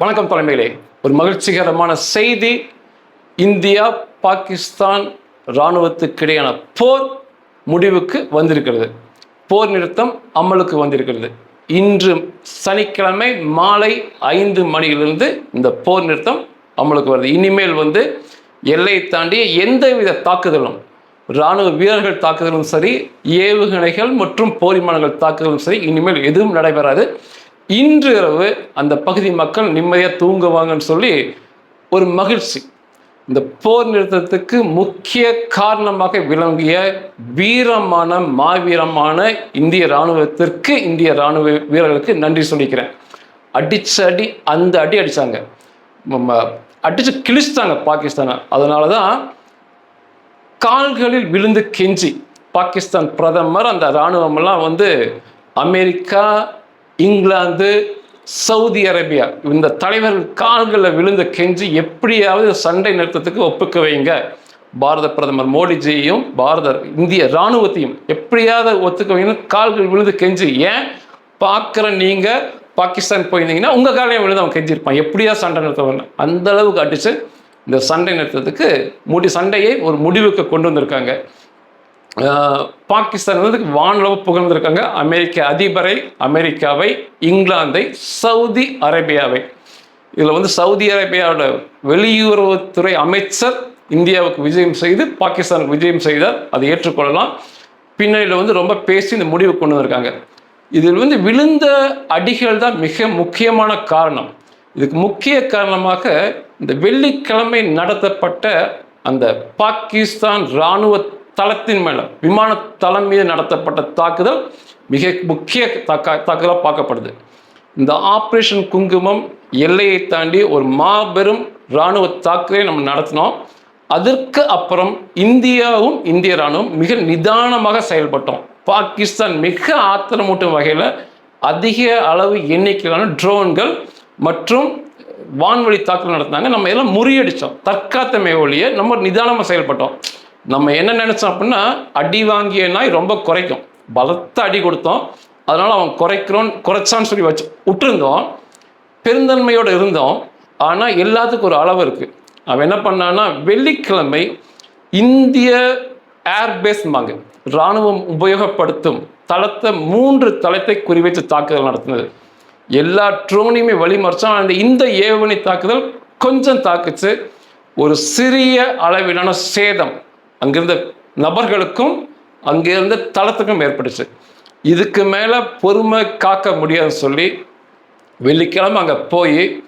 வணக்கம் தலைமையிலே ஒரு மகிழ்ச்சிகரமான செய்தி. இந்தியா பாகிஸ்தான் இராணுவத்துக்கிடையான போர் முடிவுக்கு வந்திருக்கிறது. போர் நிறுத்தம் அமலுக்கு வந்திருக்கிறது. இன்று சனிக்கிழமை மாலை ஐந்து மணியிலிருந்து இந்த போர் நிறுத்தம் அமலுக்கு வருது. இனிமேல் வந்து எல்லை தாண்டிய எந்தவித தாக்குதலும் இராணுவ வீரர்கள் தாக்குதலும் சரி ஏவுகணைகள் மற்றும் போர் விமானங்கள் தாக்குதலும் சரி இனிமேல் எதுவும் நடைபெறாது. இன்று இரவு அந்த பகுதி மக்கள் நிம்மதியாக தூங்குவாங்கன்னு சொல்லி ஒரு மகிழ்ச்சி. இந்த போர் நிறுத்தத்துக்கு முக்கிய காரணமாக விளங்கிய வீரமான மாவீரமான இந்திய இராணுவத்திற்கு இந்திய இராணுவ வீரர்களுக்கு நன்றி சொல்லிக்கிறேன். அடிச்ச அடி அந்த அடி அடித்தாங்க ம- அடிச்சு கிழிச்சிட்டாங்க பாகிஸ்தானை. அதனால தான் கால்களில் விழுந்து கெஞ்சி பாகிஸ்தான் பிரதமர் அந்த இராணுவமெல்லாம் வந்து அமெரிக்கா இங்கிலாந்து சவுதி அரேபியா இந்த தலைவர்கள் கால்களில் விழுந்து கெஞ்சி எப்படியாவது சண்டை நிறுத்தத்துக்கு ஒப்புக்க வைங்க. பாரத பிரதமர் மோடிஜியையும் பாரத இந்திய இராணுவத்தையும் எப்படியாவது ஒத்துக்க வைங்கன்னு கால்கள் விழுந்து கெஞ்சி ஏன்? பார்க்குற நீங்கள் பாகிஸ்தான் போயிருந்தீங்கன்னா உங்கள் காலையும் விழுந்து அவன் கெஞ்சிருப்பான் எப்படியா சண்டை நிறுத்த வரணும் அந்த அளவுக்கு அடித்து இந்த சண்டை நிறுத்தத்துக்கு முடி சண்டையை ஒரு முடிவுக்கு கொண்டு வந்திருக்காங்க. பாகிஸ்தான் வந்து வானளவு புகழ்ந்திருக்காங்க. அமெரிக்க அதிபரை அமெரிக்காவை இங்கிலாந்தை சவுதி அரேபியாவை. இதில் வந்து சவுதி அரேபியாவோட வெளியுறவுத்துறை அமைச்சர் இந்தியாவுக்கு விஜயம் செய்து பாகிஸ்தானுக்கு விஜயம் செய்தார். அதை ஏற்றுக்கொள்ளலாம். பின்னணியில் வந்து ரொம்ப பேசி இந்த முடிவு கொண்டு வந்திருக்காங்க. இதில் வந்து விழுந்த அடிகள் தான் மிக முக்கியமான காரணம். இதுக்கு முக்கிய காரணமாக இந்த வெள்ளிக்கிழமை நடத்தப்பட்ட அந்த பாகிஸ்தான் இராணுவ தளத்தின் மேல விமான தளம் மீது நடத்தப்பட்ட தாக்குதல் மிக முக்கிய தாக்க தாக்குதலாக பார்க்கப்படுது. இந்த ஆப்ரேஷன் குங்குமம் எல்லையை தாண்டி ஒரு மாபெரும் இராணுவ தாக்குதலை நம்ம நடத்தினோம். அதற்கு அப்புறம் இந்தியாவும் இந்திய இராணுவம் மிக நிதானமாக செயல்பட்டோம். பாகிஸ்தான் மிக ஆத்திரமூட்டும் வகையில் அதிக அளவு எண்ணிக்கையிலான ட்ரோன்கள் மற்றும் வான்வழி தாக்குதல் நடத்தினாங்க. நம்ம எல்லாம் முறியடித்தோம் தற்காத்தமே ஒழிய நம்ம நிதானமாக செயல்பட்டோம். நம்ம என்ன நினைச்சோம் அப்படின்னா அடி வாங்கிய நாய் ரொம்ப குறைக்கும். பலத்த அடி கொடுத்தோம். அதனால அவன் குறைக்கிறோம் குறைச்சான்னு சொல்லி வச்சு விட்டுருந்தோம். பெருந்தன்மையோடு இருந்தோம். ஆனால் எல்லாத்துக்கும் ஒரு அளவு இருக்குது அவன் என்ன பண்ணான்னா வெள்ளிக்கிழமை இந்திய ஏர்பேஸ்மாங்க இராணுவம் உபயோகப்படுத்தும் தளத்தை மூன்று தளத்தை குறிவைத்து தாக்குதல் நடத்தினது. எல்லா ட்ரோனையுமே வழிமறைச்சான் அந்த இந்த ஏவுகணை தாக்குதல் கொஞ்சம் தாக்குச்சு. ஒரு சிறிய அளவிலான சேதம். அங்கிருந்த நபர்களுக்கும் அங்கிருந்த தளத்துக்கும் ஏற்பட்டுச்சு. இதுக்கு மேலே பொறுமை காக்க முடியாதுன்னு சொல்லி வெள்ளிக்கிழமை அங்கே போய்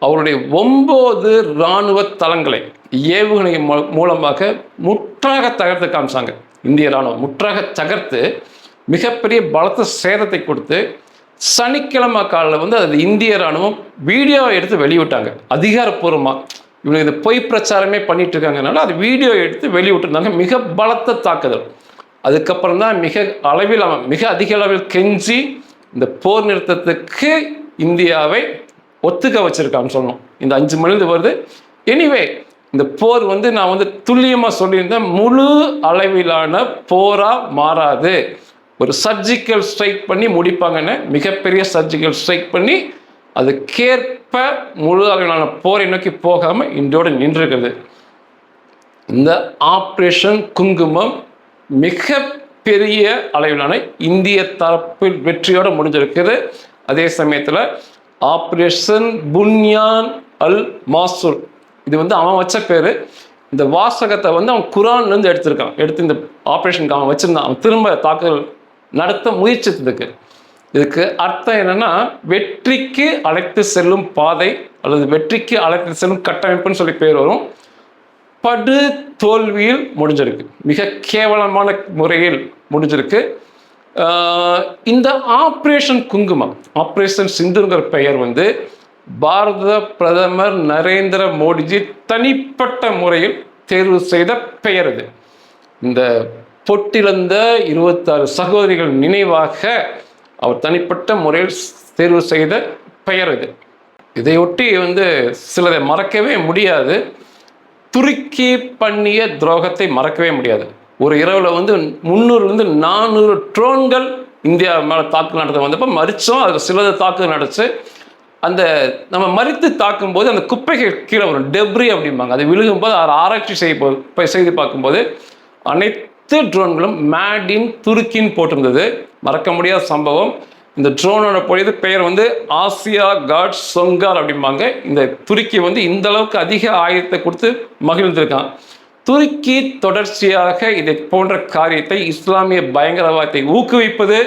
அவருடைய ஒம்பது இராணுவ தளங்களை ஏவுகணை மூ- மூலமாக முற்றாக தகர்த்து காமிச்சாங்க. இந்திய இராணுவம் முற்றாக தகர்த்து மிகப்பெரிய பலத்த சேதத்தை கொடுத்து சனிக்கிழமை காலில் வந்து அது இந்திய இராணுவம் வீடியோவை எடுத்து வெளியிட்டாங்க. அதிகாரப்பூர்வமாக இவங்க இது பொய் பிரச்சாரமே பண்ணிட்டு இருக்காங்கனால அது வீடியோ எடுத்து வெளியிட்டிருந்தாங்க. மிக பலத்த தாக்குதல். அதுக்கப்புறம் தான் மிக அளவில் அவன் மிக அதிக அளவில் கெஞ்சி இந்த போர் நிறுத்தத்துக்கு இந்தியாவை ஒத்துக்க வச்சிருக்கான்னு சொல்லணும் இந்த அஞ்சு மணிந்து வருது. எனிவே இந்த போர் வந்து நான் வந்து துல்லியமாக சொல்லியிருந்தேன். முழு அளவிலான போராக மாறாது. ஒரு சர்ஜிக்கல் ஸ்ட்ரைக் பண்ணி முடிப்பாங்கன்னு மிகப்பெரிய சர்ஜிக்கல் ஸ்ட்ரைக் பண்ணி அதுக்கேற்ப முழு அளவிலான போரை நோக்கி போகாமல் இன்றோடு நின்றுகிறது இந்த ஆப்ரேஷன் குங்குமம் மிக பெரிய அளவிலான இந்திய தரப்பில் வெற்றியோடு முடிஞ்சிருக்குது அதே சமயத்தில் ஆப்ரேஷன் புன்யான் அல் மாசூர். இது வந்து அவன் வச்ச பேர். இந்த வாசகத்தை வந்து அவன் குரான்லேருந்து எடுத்திருக்கான். எடுத்து இந்த ஆப்ரேஷனுக்கு அவன் வச்சிருந்தான். அவன் திரும்ப தாக்குதல் நடத்த முயற்சித்ததுக்கு. இதுக்கு அர்த்தம் என்னன்னா வெற்றிக்கு அழைத்து செல்லும் பாதை அல்லது வெற்றிக்கு அழைத்து செல்லும் கட்டமைப்புன்னு சொல்லி பேர் வரும். படு தோல்வியில் முடிஞ்சிருக்கு. மிக கேவலமான முறையில் முடிஞ்சிருக்கு. இந்த ஆப்ரேஷன் குங்குமம் ஆப்ரேஷன் சிந்துங்கிற பெயர் வந்து பாரத பிரதமர் நரேந்திர மோடிஜி தனிப்பட்ட முறையில் தேர்வு செய்த பெயர் இது. இந்த பொட்டிழந்த இருபத்தாறு சகோதரிகள் நினைவாக அவர் தனிப்பட்ட முறையில் தேர்வு செய்த பெயர் இது. இதையொட்டி வந்து சிலதை மறக்கவே முடியாது. துருக்கி பண்ணிய துரோகத்தை மறக்கவே முடியாது. ஒரு இரவில் வந்து முந்நூறுலேருந்து நானூறு ட்ரோன்கள் இந்தியா மேலே தாக்குதல் நடத்த வந்தப்போ மறித்தோம் அதில் சிலது தாக்குதல் நடச்சு அந்த நம்ம மறித்து தாக்கும்போது அந்த குப்பைகள் கீழே வரும். டெப்ரி அப்படிம்பாங்க. அது விழுகும்போது அதை ஆராய்ச்சி செய்ய போய் செய்து பார்க்கும்போது அனைத்து ட்ரோன்களும் மேட் இன் துருக்கின்னு போட்டிருந்தது. மறக்க முடியாத சம்பவம். இந்த ட்ரோனோட பொழுது பெயர் வந்து ஆசியா காட் சொங்கார் அப்படிம்பாங்க. இந்த துருக்கி வந்து இந்த அளவுக்கு அதிக ஆயுதத்தை கொடுத்து மகிழ்ந்திருக்கான். துருக்கி தொடர்ச்சியாக இதை போன்ற காரியத்தை இஸ்லாமிய பயங்கரவாதத்தை ஊக்குவிப்பது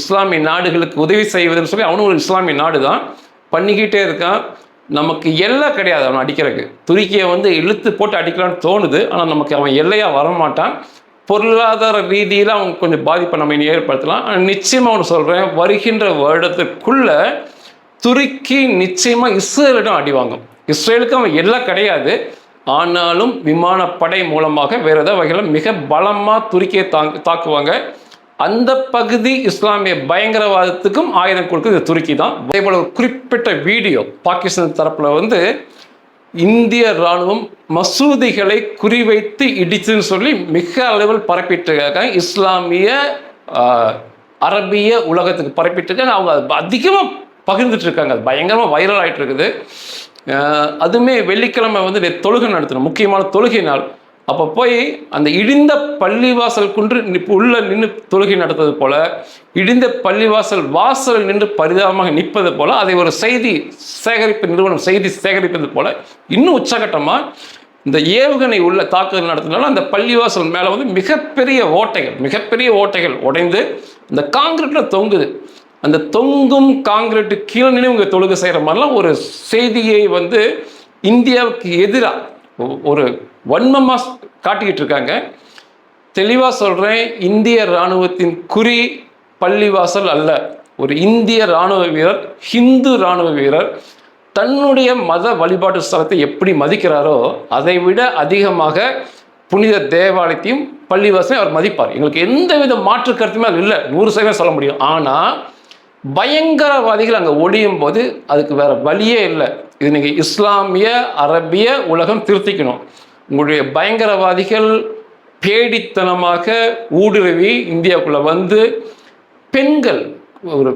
இஸ்லாமிய நாடுகளுக்கு உதவி செய்வதுன்னு சொல்லி அவனும் ஒரு இஸ்லாமிய நாடு தான் பண்ணிக்கிட்டே இருக்கான். நமக்கு எல்லை கிடையாது அவன் அடிக்கிறதுக்கு. துருக்கியை வந்து இழுத்து போட்டு அடிக்கலாம்னு தோணுது. ஆனால் நமக்கு அவன் எல்லையாக வரமாட்டான். பொருளாதார ரீதியில் அவங்க கொஞ்சம் பாதிப்பை நம்ம இனி ஏற்படுத்தலாம். நிச்சயமாக ஒன்று சொல்கிறேன் வருகின்ற வருடத்துக்குள்ள துருக்கி நிச்சயமாக இஸ்ரேலிடம் அடி வாங்கும். இஸ்ரேலுக்கு அவன் எல்லாம் கிடையாது. ஆனாலும் விமானப்படை மூலமாக வேறு ஏதாவது வகையில் மிக பலமாக துருக்கியை தாங்க தாக்குவாங்க. அந்த பகுதி இஸ்லாமிய பயங்கரவாதத்துக்கும் ஆயுதம் கொடுக்குறது துருக்கி தான் அதே போல் ஒரு குறிப்பிட்ட வீடியோ பாகிஸ்தான் தரப்பில் வந்து இந்திய ராணுவம் மசூதிகளை குறிவைத்து இடிச்சுன்னு சொல்லி மிக அளவில் பரப்பிட்டு இருக்காங்க இஸ்லாமிய அரபிய உலகத்துக்கு பரப்பிட்டு அவங்க அது அதிகமாக பகிர்ந்துட்டு இருக்காங்க. அது பயங்கரமாக வைரல் ஆகிட்டு இருக்குது. அதுவுமே வெள்ளிக்கிழமை வந்து தொழுகை நடத்தணும். முக்கியமான தொழுகை நாள். அப்போ போய் அந்த இடிந்த பள்ளிவாசல் குன்று இப்போ உள்ள நின்று தொழுகை நடத்தது போல இடிந்த பள்ளிவாசல் வாசல் நின்று பரிதாபமாக நிற்பது போல அதை ஒரு செய்தி சேகரிப்பு நிறுவனம் செய்தி சேகரிப்பது போல இன்னும் உச்சகட்டமாக இந்த ஏவுகணை உள்ள தாக்குதல் நடத்தினாலும் அந்த பள்ளிவாசல் மேலே வந்து மிகப்பெரிய ஓட்டைகள் மிகப்பெரிய ஓட்டைகள் உடைந்து இந்த காங்கிரீட்டில் தொங்குது. அந்த தொங்கும் காங்கிரீட்டு கீழே நின்று இவங்க தொழுகை செய்கிற மாதிரிலாம் ஒரு செய்தியை வந்து இந்தியாவுக்கு எதிராக ஒரு வன்மமாக காட்டிக்கிட்டு இருக்காங்க தெளிவாக சொல்கிறேன் இந்திய இராணுவத்தின் குறி பள்ளிவாசல் அல்ல. ஒரு இந்திய இராணுவ வீரர் ஹிந்து இராணுவ வீரர் தன்னுடைய மத வழிபாட்டு ஸ்தலத்தை எப்படி மதிக்கிறாரோ அதை விட அதிகமாக புனித தேவாலயத்தையும் பள்ளிவாசலையும் அவர் மதிப்பார். எங்களுக்கு எந்த வித மாற்று கருத்துமே அது இல்லை. நூறு சதவீதம் சொல்ல முடியும். ஆனால் பயங்கரவாதிகள் அங்கே ஒழியும் போது அதுக்கு வேற வழியே இல்லை. இது நீங்கள் இஸ்லாமிய அரபிய உலகம் திருத்திக்கணும். உங்களுடைய பயங்கரவாதிகள் பேடித்தனமாக ஊடுருவி இந்தியாவுக்குள்ளே வந்து பெண்கள் ஒரு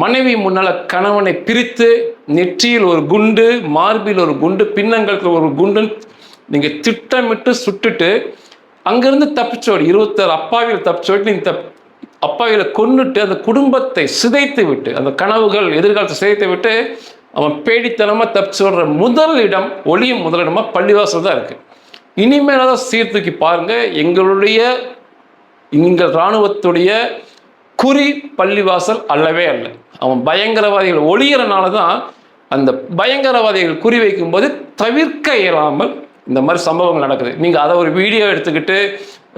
மனைவி முன்னால கணவனை பிரித்து நெற்றியில் ஒரு குண்டு மார்பில் ஒரு குண்டு பின்னங்களுக்கு ஒரு குண்டுன்னு நீங்கள் திட்டமிட்டு சுட்டுட்டு அங்கேருந்து தப்பிச்சோடி இருபத்தாறு அப்பாவியில் தப்பிச்சோடி நீங்கள் தப் அப்பாவியில் கொன்னுட்டு அந்த குடும்பத்தை சிதைத்து விட்டு அந்த கனவுகள் எதிர்காலத்தை சிதைத்து விட்டு அவன் பேடித்தனமாக தப்பிச்சோடுற முதல் இடம் ஒளியும் முதலிடமாக பள்ளிவாசல் தான் இருக்குது இனிமேல் தான் சீர்தூக்கி பாருங்கள் எங்களுடைய எங்கள் இராணுவத்துடைய குறி பள்ளிவாசல் அல்லவே அல்ல. அவன் பயங்கரவாதிகள் ஒளியறனால தான் அந்த பயங்கரவாதிகள் குறி வைக்கும்போது தவிர்க்க இயலாமல் இந்த மாதிரி சம்பவங்கள் நடக்குது. நீங்கள் அதை ஒரு வீடியோ எடுத்துக்கிட்டு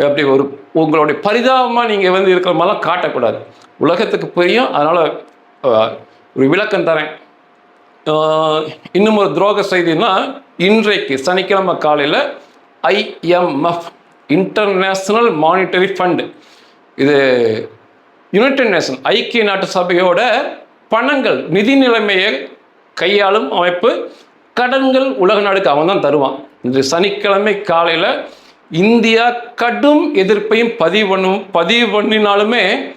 அப்படி ஒரு உங்களுடைய பரிதாபமாக நீங்கள் வந்து இருக்கிற மாதிரிலாம் காட்டக்கூடாது. உலகத்துக்கு புரியும் அதனால் ஒரு விளக்கம் தரேன். இன்னும் ஒரு துரோக செய்தினா இன்றைக்கு சனிக்கிழமை காலையில் ஐஎம்எஃப் இன்டர்நேஷ்னல் மானிட்டரி ஃபண்ட் இது யுனைடெட் நேஷன் ஐக்கிய நாட்டு சபையோட பணங்கள் நிதி நிலைமையை கையாளும் அமைப்பு கடன்கள் உலக நாடுக்கு அவன் தான் தருவான். இன்று சனிக்கிழமை காலையில் இந்தியா கடும் எதிர்ப்பையும் பதிவு பண்ணும் பதிவு பண்ணினாலுமே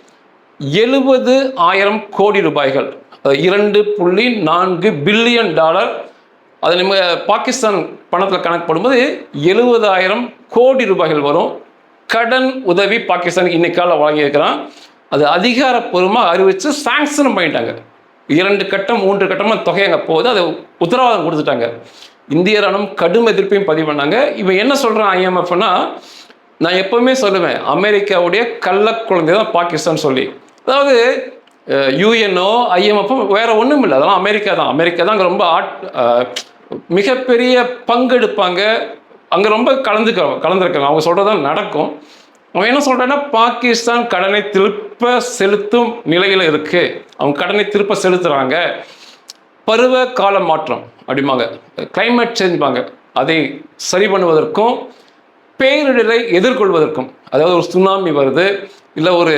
எழுபது ஆயிரம் கோடி ரூபாய்கள் இரண்டு புள்ளி நான்கு பில்லியன் டாலர். அது நம்ம பாகிஸ்தான் பணத்தில் கணக்கு போடும்போது எழுபதாயிரம் கோடி ரூபாய்கள் வரும். கடன் உதவி பாகிஸ்தானுக்கு இன்னைக்கால வழங்கியிருக்கிறான். அது அதிகாரப்பூர்வமாக அறிவித்து சாங்ஷனும் பண்ணிட்டாங்க. இரண்டு கட்டம் மூன்று கட்டமாக தொகை அங்கே போகுது. அதை உத்தரவாதம் கொடுத்துட்டாங்க. இந்திய ராணுவம் கடும் எதிர்ப்பையும் பதிவு பண்ணாங்க. இவன் என்ன சொல்கிறான் ஐஎம்எஃப்னா நான் எப்பவுமே சொல்லுவேன் அமெரிக்காவுடைய கள்ள குழந்தை தான் பாகிஸ்தான் சொல்லி. அதாவது யூஎன்ஓ ஐஎம்எஃப் வேறு ஒன்றும் இல்லை. அதெல்லாம் அமெரிக்கா தான். அமெரிக்கா தான் அங்கே ரொம்ப ஆட் மிகப்பெரிய பங்கெடுப்பாங்க. அங்கே ரொம்ப கலந்துக்க கலந்துருக்காங்க. அவங்க சொல்கிறதான் நடக்கும். அவன் என்ன சொல்கிறேன்னா பாகிஸ்தான் கடனை திருப்ப செலுத்தும் நிலையில் இருக்குது அவங்க கடனை திருப்ப செலுத்துகிறாங்க பருவ கால மாற்றம் அப்படிம்பாங்க. கிளைமேட் சேஞ்ச்பாங்க அதை சரி பண்ணுவதற்கும் பேரிடரை எதிர்கொள்வதற்கும். அதாவது ஒரு சுனாமி வருது. இல்லை ஒரு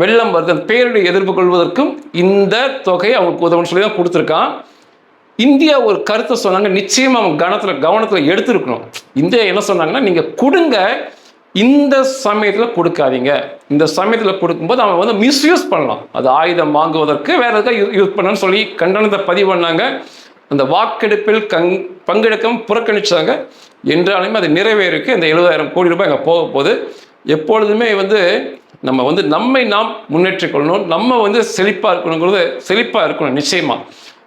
வெள்ளம் வருது அந்த பேரிடரை எதிர்கொள்வதற்கும் இந்த தொகையை அவங்களுக்கு உதவுன்னு சொல்லி தான் கொடுத்துருக்கான். இந்தியா ஒரு கருத்தை சொன்னாங்க நிச்சயமாக அவங்க கவனத்தில் கவனத்தில் எடுத்திருக்கணும். இந்தியா என்ன சொன்னாங்கன்னா நீங்கள் கொடுங்க இந்த சமயத்தில் கொடுக்காதீங்க. இந்த சமயத்தில் கொடுக்கும்போது அவன் வந்து மிஸ்யூஸ் பண்ணலாம். அது ஆயுதம் வாங்குவதற்கு வேறு எதாவது யூஸ் பண்ணணும்னு சொல்லி கண்டனத்தை பதிவு பண்ணாங்க. அந்த வாக்கெடுப்பில் கங் பங்கெடுக்கவும் புறக்கணிச்சாங்க. என்றாலுமே அது நிறைவேறிக்கு இந்த எழுபதாயிரம் கோடி ரூபாய் அங்கே போக போகுது. எப்பொழுதுமே வந்து நம்ம வந்து நம்மை நாம் முன்னேற்றிக் கொள்ளணும். நம்ம வந்து செழிப்பாக இருக்கணுங்கிறது செழிப்பாக இருக்கணும் நிச்சயமாக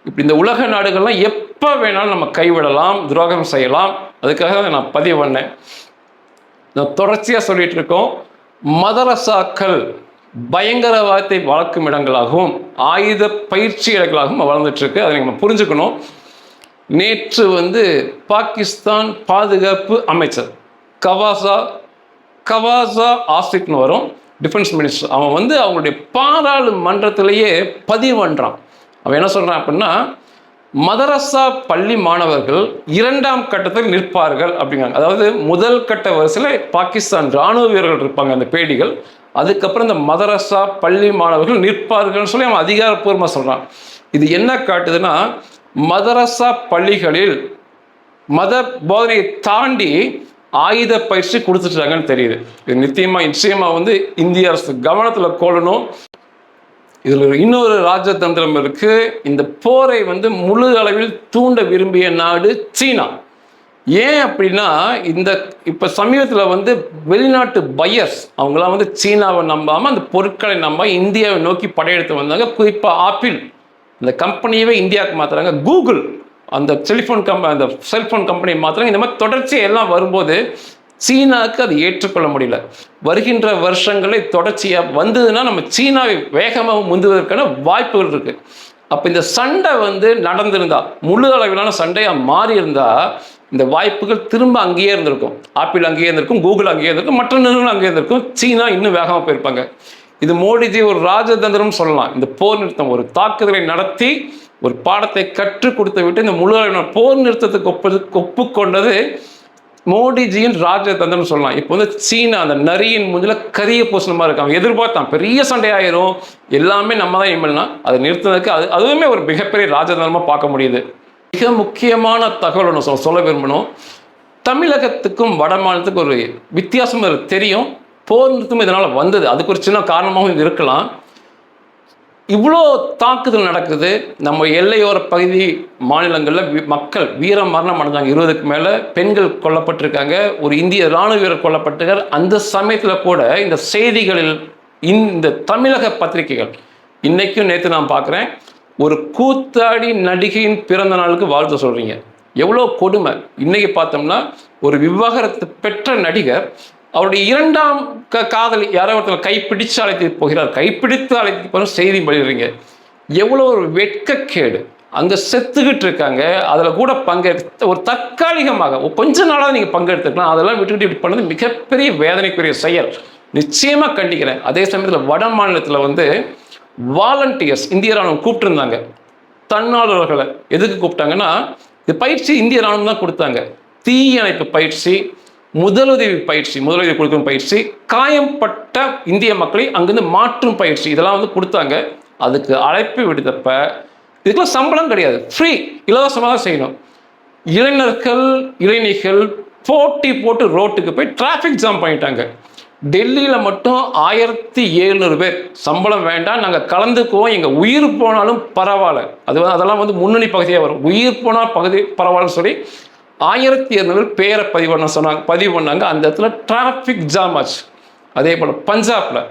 இப்படி இந்த உலக நாடுகள்லாம் எப்போ வேணாலும் நம்ம கைவிடலாம் துரோகம் செய்யலாம். அதுக்காக தான் நான் பதிவு பண்ணேன். நான் தொடர்ச்சியாக சொல்லிட்டு இருக்கோம். மதரசாக்கள் பயங்கரவாதத்தை வளர்க்கும் இடங்களாகவும் ஆயுத பயிற்சி இடங்களாகவும் வளர்ந்துட்டுருக்கு அதை நம்ம புரிஞ்சுக்கணும். நேற்று வந்து பாகிஸ்தான் பாதுகாப்பு அமைச்சர் கவாசா கவாசா ஆசிக்னு வரும். டிஃபென்ஸ் மினிஸ்டர் அவன் வந்து அவங்களுடைய பாராளுமன்றத்திலேயே பதிவு பண்ணுறான் அவன் என்ன சொல்கிறான் அப்படின்னா மதரசா பள்ளி மாணவர்கள் இரண்டாம் கட்டத்தில் நிற்பார்கள் அப்படிங்கிறாங்க. அதாவது முதல் கட்ட வரிசையில் பாகிஸ்தான் ராணுவ வீரர்கள் இருப்பாங்க அந்த பேடிகள். அதுக்கப்புறம் இந்த மதரசா பள்ளி மாணவர்கள் நிற்பார்கள்னு சொல்லி அவன் அதிகாரப்பூர்வமாக சொல்கிறான் இது என்ன காட்டுதுன்னா மதரசா பள்ளிகளில் மத போதனையை தாண்டி ஆயுத பயிற்சி கொடுத்துட்டாங்கன்னு தெரியுது. இது நிச்சயமா நிச்சயமாக வந்து இந்திய அரசு கவனத்துல கொள்ளணும். இதில் இன்னொரு ராஜதந்திரம் இருக்கு. இந்த போரை வந்து முழு அளவில் தூண்ட விரும்பிய நாடு சீனா. ஏன் அப்படின்னா இந்த இப்ப சமீபத்தில் வந்து வெளிநாட்டு பையர்ஸ் அவங்களாம் வந்து சீனாவை நம்பாம அந்த பொருட்களை நம்ப இந்தியாவை நோக்கி படையெடுத்து வந்தாங்க. குறிப்பா ஆப்பிள். இந்த கம்பெனியவே இந்தியாவுக்கு மாத்துறாங்க. கூகுள். அந்த செலிஃபோன் கம்ப அந்த செல்ஃபோன் கம்பெனி மாத்திரம் இந்த மாதிரி தொடர்ச்சி எல்லாம் வரும்போது சீனாவுக்கு அது ஏற்றுக்கொள்ள முடியல. வருகின்ற வருஷங்களே தொடர்ச்சியாக வந்ததுன்னா நம்ம சீனாவை வேகமாக முந்துவதற்கான வாய்ப்புகள் இருக்குது அப்போ இந்த சண்டை வந்து நடந்திருந்தா முழு அளவிலான சண்டையாக மாறி இருந்தா இந்த வாய்ப்புகள் திரும்ப அங்கேயே இருந்திருக்கும். ஆப்பிள் அங்கேயே இருந்திருக்கும் கூகுள் அங்கேயே இருந்திருக்கும் மற்ற நிறுவனம் அங்கேயே இருந்திருக்கும். சீனா இன்னும் வேகமாக போயிருப்பாங்க. இது மோடிஜி ஒரு ராஜதந்திரம் சொல்லலாம். இந்த போர் நிறுத்தம் ஒரு தாக்குதலை நடத்தி ஒரு பாடத்தை கற்றுக் கொடுத்து விட்டு இந்த முழு அளவிலான போர் நிறுத்தத்துக்கு ஒப்பு ஒப்புக்கொண்டது மோடிஜியின் ராஜதந்திரம் சொல்லலாம். இப்போ வந்து சீனா அந்த நரியின் முஞ்சில கரிய பூசணமாக இருக்காங்க. எதிர்பார்த்தான் பெரிய சண்டையாயிரும். எல்லாமே நம்ம தான் எம்எல்னா அதை நிறுத்தினதுக்கு அது அதுவுமே ஒரு மிகப்பெரிய ராஜதந்திரமாக பார்க்க முடியுது. மிக முக்கியமான தகவல் ஒன்று சொல்ல சொல்ல விரும்பணும். தமிழகத்துக்கும் வட மாநிலத்துக்கும் ஒரு வித்தியாசம் தெரியும். போர் நிறுத்தம் இதனால் வந்தது. அதுக்கு ஒரு சின்ன காரணமாகவும் இது இருக்கலாம். இவ்வளோ தாக்குதல் நடக்குது. நம்ம எல்லையோர பகுதி மாநிலங்களில் மக்கள் வீர மரணம் அடைஞ்சாங்க. இருபதுக்கு மேலே பெண்கள் கொல்லப்பட்டிருக்காங்க. ஒரு இந்திய ராணுவ வீரர் கொல்லப்பட்டிருக்கார். அந்த சமயத்தில் கூட இந்த செய்திகளில் இந்த தமிழக பத்திரிகைகள் இன்றைக்கும் நேற்று நான் பார்க்குறேன் ஒரு கூத்தாடி நடிகையின் பிறந்த நாளுக்கு வாழ்த்து சொல்கிறீங்க எவ்வளோ கொடுமை. இன்றைக்கி பார்த்தோம்னா ஒரு விவாகரத்து பெற்ற நடிகர் அவருடைய இரண்டாம் க காதலி யாரோ ஒருத்தர் கைப்பிடித்து அழைத்து போகிறார். கைப்பிடித்து அழைத்து போகிற செய்தி பண்ணிடுறீங்க எவ்வளோ ஒரு வெட்கக்கேடு. அங்கே செத்துக்கிட்டு இருக்காங்க. அதில் கூட பங்கெடுத்து ஒரு தற்காலிகமாக கொஞ்ச நாளாக நீங்கள் பங்கெடுத்துக்கலாம் அதெல்லாம் விட்டுக்கிட்டு இப்படி பண்ணது மிகப்பெரிய வேதனைக்குரிய செயல். நிச்சயமாக கண்டிக்கிறேன். அதே சமயத்தில் வட மாநிலத்தில் வந்து வாலண்டியர்ஸ் இந்திய ராணுவம் கூப்பிட்டுருந்தாங்க. தன்னாளர்களை எதுக்கு கூப்பிட்டாங்கன்னா இது பயிற்சி இந்திய ராணுவம் தான் கொடுத்தாங்க. தீயணைப்பு பயிற்சி முதலுதவி பயிற்சி முதலுதவி கொடுக்கும் பயிற்சி காயம்பட்ட இந்திய மக்களை அங்கிருந்து மாற்றும் பயிற்சி இதெல்லாம் வந்து கொடுத்தாங்க. அதுக்கு அழைப்பு விடுத்தப்ப இதுக்கெல்லாம் சம்பளம் கிடையாது. ஃப்ரீ இலவசமாக தான் செய்யணும். இளைஞர்கள் இளைஞர்கள் போட்டி போட்டு ரோட்டுக்கு போய் டிராஃபிக் ஜாம் பண்ணிட்டாங்க. டெல்லியில் மட்டும் ஆயிரத்தி எழுநூறு பேர். சம்பளம் வேண்டாம் நாங்கள் கலந்துக்குவோம். எங்கள் உயிர் போனாலும் பரவாயில்ல. அது வந்து அதெல்லாம் வந்து முன்னணி பகுதியாக வரும். உயிர் போனால் பகுதி பரவாயில்லன்னு சொல்லி ஆயிரத்தி இரநூறு பேரை பதிவு பண்ண சொன்னாங்க பதிவு பண்ணாங்க அந்த இடத்துல டிராஃபிக் ஜாம் ஆச்சு. அதே போல் பஞ்சாப்ல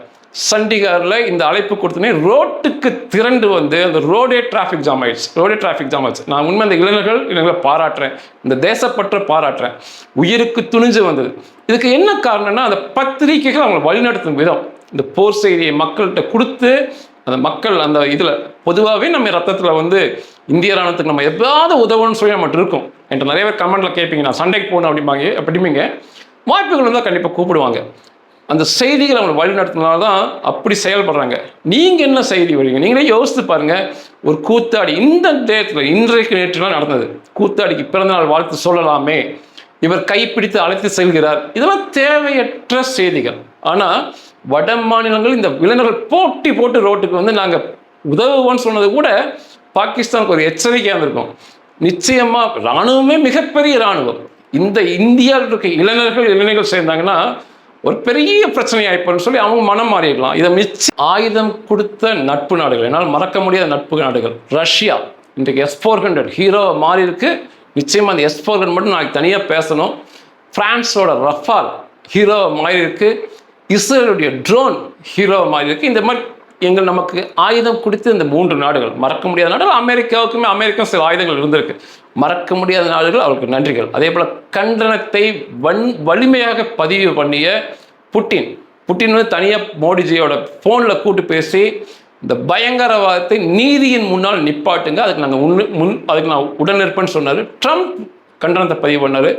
சண்டிகரில் இந்த அழைப்பு கொடுத்தனே ரோட்டுக்கு திரண்டு வந்து அந்த ரோடே டிராஃபிக் ஜாம் ஆயிடுச்சு. ரோடே டிராஃபிக் ஜாம் ஆச்சு. நான் உண்மை அந்த இளைஞர்கள் இளைஞர்களை பாராட்டுறேன். இந்த தேசப்பற்ற பாராட்டுறேன். உயிருக்கு துணிஞ்சு வந்தது. இதுக்கு என்ன காரணம்னா அந்த பத்திரிகைகள் அவங்களை வழிநடத்தும் விதம். இந்த போர் செய்தியை மக்கள்கிட்ட கொடுத்து அந்த மக்கள் அந்த இதில் பொதுவாகவே நம்ம ரத்தத்தில் வந்து இந்திய ராணுவத்துக்கு நம்ம எதாவது உதவுன்னு சொல்லி நம்ம இருக்கும். என்கிட்ட நிறைய பேர் கமெண்ட்டில் கேட்பீங்க நான் சண்டைக்கு போகணும் அப்படிம்பாங்க அப்படிம்பீங்க. வாய்ப்புகள் இருந்தால் கண்டிப்பாக கூப்பிடுவாங்க. அந்த செய்திகளை அவங்க வழிநடத்தினால தான் அப்படி செயல்படுறாங்க. நீங்கள் என்ன செய்தி வரீங்க நீங்களே யோசித்து பாருங்கள் ஒரு கூத்தாடி இந்த தேயத்தில் இன்றைக்கு நேற்றுலாம் நடந்தது. கூத்தாடிக்கு பிறந்தநாள் வாழ்த்து சொல்லலாமே. இவர் கைப்பிடித்து அழைத்து செல்கிறார். இதெல்லாம் தேவையற்ற செய்திகள். ஆனால் வட மாநிலங்கள் இந்த இளைஞர்கள் போட்டி போட்டு ரோட்டுக்கு வந்து நாங்கள் உதவுவோம்னு சொன்னது கூட பாகிஸ்தானுக்கு ஒரு எச்சரிக்கையாக இருந்திருக்கும். நிச்சயமாக இராணுவமே மிகப்பெரிய இராணுவம். இந்த இந்தியாவில் இருக்க இளைஞர்கள் இளைஞர்கள் சேர்ந்தாங்கன்னா ஒரு பெரிய பிரச்சனை ஆயிப்போன்னு சொல்லி அவங்க மனம் மாறிடலாம். இதை மிச்ச ஆயுதம் கொடுத்த நட்பு நாடுகள் என்னால் மறக்க முடியாத நட்பு நாடுகள் ரஷ்யா. இன்றைக்கு எஸ் ஃபோர் ஹண்ட்ரட் ஹீரோ மாறி இருக்கு. நிச்சயமாக அந்த எஸ் ஃபோர் ஹண்ட்ரட் மட்டும் நாளைக்கு தனியாக பேசணும். ஃப்ரான்ஸோட ரஃபால் ஹீரோ மாறி இருக்கு. இஸ்ரேலுடைய ட்ரோன் ஹீரோ மாதிரி இருக்கு. இந்த மாதிரி எங்கள் நமக்கு ஆயுதம் கொடுத்து இந்த மூன்று நாடுகள் மறக்க முடியாத நாடுகள் அமெரிக்காவுக்குமே அமெரிக்கா சில ஆயுதங்கள் இருந்திருக்கு. மறக்க முடியாத நாடுகள் அவருக்கு நன்றிகள். அதே போல் கண்டனத்தை வன் வலிமையாக பதிவு பண்ணிய புட்டின் புட்டின் வந்து தனியாக மோடிஜியோட ஃபோனில் கூட்டு பேசி இந்த பயங்கரவாதத்தை நீதியின் முன்னால் நிப்பாட்டுங்க. அதுக்கு நாங்கள் முன் முன் அதுக்கு நான் உடன் இருப்பேன்னு சொன்னார். ட்ரம்ப் கண்டனத்தை பதிவு பண்ணார்.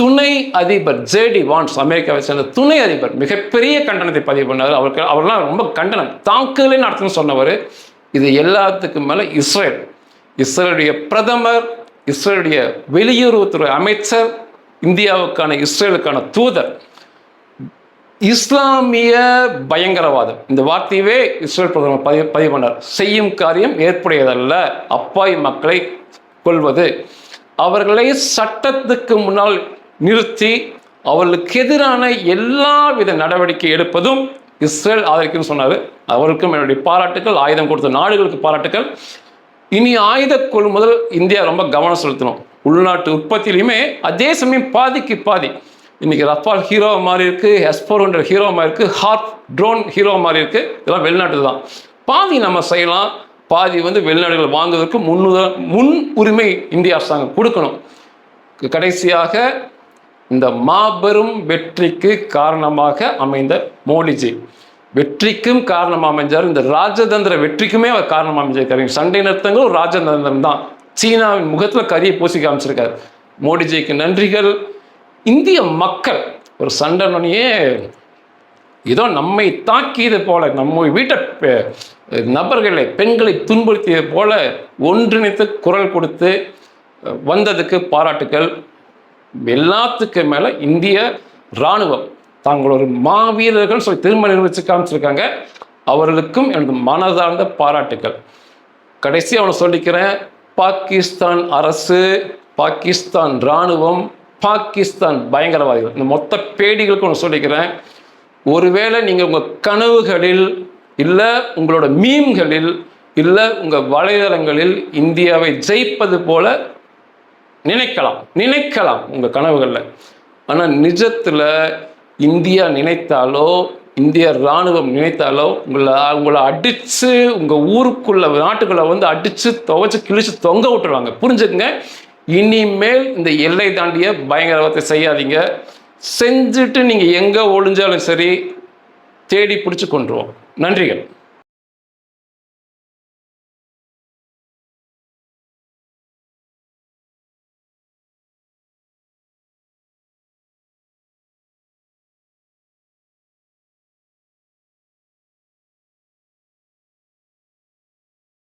துணை அதிபர் ஜேடி வான்ஸ் அமெரிக்காவை சேர்ந்த துணை அதிபர் மிகப்பெரிய கண்டனத்தை பதிவு பண்ணார். அவருக்கு அவர்லாம் ரொம்ப கண்டனம். தாக்குதலே நடத்துன்னு சொன்னவர் இது எல்லாத்துக்கும் மேலே இஸ்ரேல். இஸ்ரேலுடைய பிரதமர் இஸ்ரேலுடைய வெளியுறவுத்துறை அமைச்சர் இந்தியாவுக்கான இஸ்ரேலுக்கான தூதர். இஸ்லாமிய பயங்கரவாதம். இந்த வார்த்தையவே இஸ்ரேல் பிரதமர் பதிவு பதிவு பண்ணார். செய்யும் காரியம் ஏற்புடையதல்ல. அப்பாய் மக்களை கொள்வது அவர்களை சட்டத்துக்கு முன்னால் நிறுத்தி அவர்களுக்கு எதிரான எல்லாவித நடவடிக்கை எடுப்பதும் இஸ்ரேல் ஆதரிக்குன்னு சொன்னார். அவருக்கும் என்னுடைய பாராட்டுக்கள் ஆயுதம் கொடுத்த நாடுகளுக்கு பாராட்டுக்கள். இனி ஆயுத கொள்முதல் இந்தியா ரொம்ப கவனம் செலுத்தணும். உள்நாட்டு உற்பத்தியிலையுமே அதே சமயம் பாதிக்கு பாதி. இன்னைக்கு ரஃபால் ஹீரோ மாதிரி இருக்கு எஸ்போர் ஹண்ட்ரட் ஹீரோ மாதிரி இருக்கு ஹார்ப் ட்ரோன் ஹீரோ மாதிரி இருக்கு. இதெல்லாம் வெளிநாட்டு தான். பாதி நம்ம செய்யலாம். பாதி வந்து வெளிநாடுகள் வாங்குவதற்கு முன்னுத முன் உரிமை இந்திய அரசாங்கம் கொடுக்கணும். கடைசியாக இந்த மாபெரும் வெற்றிக்கு காரணமாக அமைந்த மோடிஜி. வெற்றிக்கும் காரணமாக அமைஞ்சார். இந்த ராஜதந்திர வெற்றிக்குமே அவர் காரணமாக அமைஞ்சிருக்காரு. சண்டை நிறுத்தங்களும் ராஜதந்திரம் தான். சீனாவின் முகத்தில் கரியை பூசி காமிச்சிருக்காரு. மோடிஜிக்கு நன்றிகள். இந்திய மக்கள் ஒரு சண்டனையே ஏதோ நம்மை தாக்கியது போல நம்ம வீட்டை பெ- நபர்களை பெண்களை துன்புறுத்தியது போல ஒன்றிணைத்து குரல் கொடுத்து வந்ததுக்கு பாராட்டுக்கள். எல்லாத்துக்கு மேலே இந்திய இராணுவம் தாங்கள் ஒரு மாவீரர்கள் சொல்லி திரும்ப நிர்வகிச்சு காமிச்சிருக்காங்க. அவர்களுக்கும் எனது மனதார்ந்த பாராட்டுக்கள். கடைசி அவனை சொல்லிக்கிறேன் பாகிஸ்தான் அரசு பாகிஸ்தான் இராணுவம் பாகிஸ்தான் பயங்கரவாதிகள். இந்த மொத்த பேடிகளுக்கும் ஒன்று சொல்லிக்கிறேன் ஒருவேளை நீங்கள் உங்கள் கனவுகளில் இல்லை உங்களோட மீம்களில் இல்லை உங்கள் வலைதளங்களில் இந்தியாவை ஜெயிப்பது போல நினைக்கலாம் நினைக்கலாம் உங்கள் கனவுகளில். ஆனால் நிஜத்தில் இந்தியா நினைத்தாலோ இந்திய இராணுவம் நினைத்தாலோ உங்களை உங்களை அடித்து உங்கள் ஊருக்குள்ள நாட்டுக்குள்ளே வந்து அடித்து துவைச்சு கிழிச்சு தொங்க விட்டுருவாங்க. புரிஞ்சுக்குங்க? இனிமேல் இந்த எல்லை தாண்டிய பயங்கரவாதத்தை செய்யாதீங்க. செஞ்சுட்டு நீங்கள் எங்கே ஒளிஞ்சாலும் சரி தேடி பிடிச்சி கொண்டுருவோம். நன்றிகள்.